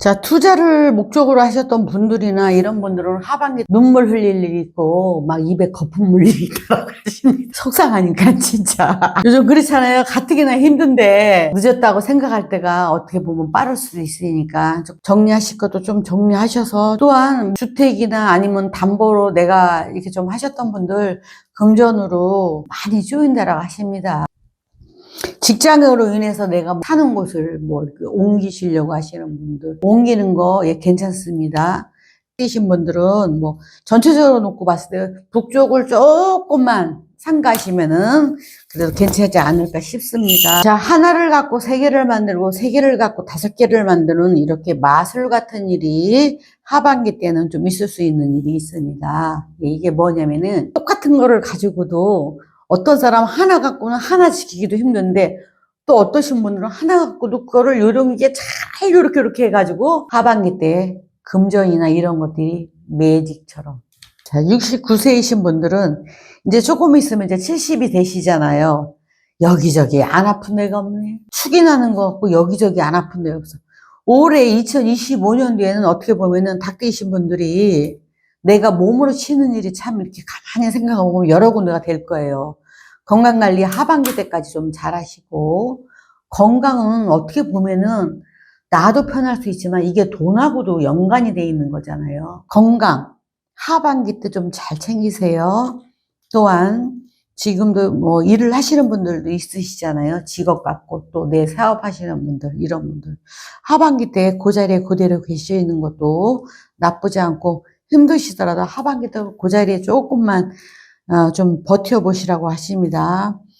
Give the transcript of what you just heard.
자, 투자를 목적으로 하셨던 분들이나 이런 분들은 하반기 눈물 흘릴 일이 있고, 막 입에 거품 일이 있다고 하십니다. 속상하니까, 진짜. 요즘 그렇잖아요. 가뜩이나 힘든데, 늦었다고 생각할 때가 어떻게 보면 빠를 수도 있으니까, 좀 정리하실 것도 좀 정리하셔서, 또한 주택이나 아니면 담보로 내가 이렇게 좀 하셨던 분들, 금전으로 많이 쪼인다라고 하십니다. 직장으로 인해서 내가 사는 곳을 뭐 옮기시려고 하시는 분들 옮기는 거 예, 괜찮습니다. 이신 분들은 뭐 전체적으로 놓고 봤을 때 북쪽을 조금만 상가시면은 그래도 괜찮지 않을까 싶습니다. 자, 하나를 갖고 세 개를 만들고 세 개를 갖고 다섯 개를 만드는 이렇게 마술 같은 일이 하반기 때는 좀 있을 수 있는 일이 있습니다. 예, 이게 뭐냐면은 똑같은 거를 가지고도 어떤 사람 하나 갖고는 하나 지키기도 힘든데 또 어떠신 분들은 하나 갖고도 그거를 요령있게 잘 요렇게 요렇게 해가지고 하반기 때 금전이나 이런 것들이 매직처럼. 자 69세이신 분들은 이제 조금 있으면 이제 70이 되시잖아요. 여기저기 안 아픈 데가 없네. 축이 나는 것 같고 여기저기 안 아픈 데가 없어. 올해 2025년 도에는 어떻게 보면은 닭되신 분들이 내가 몸으로 치는 일이 참 이렇게 가만히 생각하고 여러 군데가 될 거예요. 건강 관리 하반기 때까지 좀 잘하시고 건강은 어떻게 보면은 나도 편할 수 있지만 이게 돈하고도 연관이 돼 있는 거잖아요. 건강 하반기 때 좀 잘 챙기세요. 또한 지금도 뭐 일을 하시는 분들도 있으시잖아요. 직업 갖고 또 내 사업 하시는 분들 이런 분들 하반기 때 그 자리에 그대로 계셔 있는 것도 나쁘지 않고 힘드시더라도 하반기 때그 자리에 조금만 어, 좀 버텨보시라고 하십니다.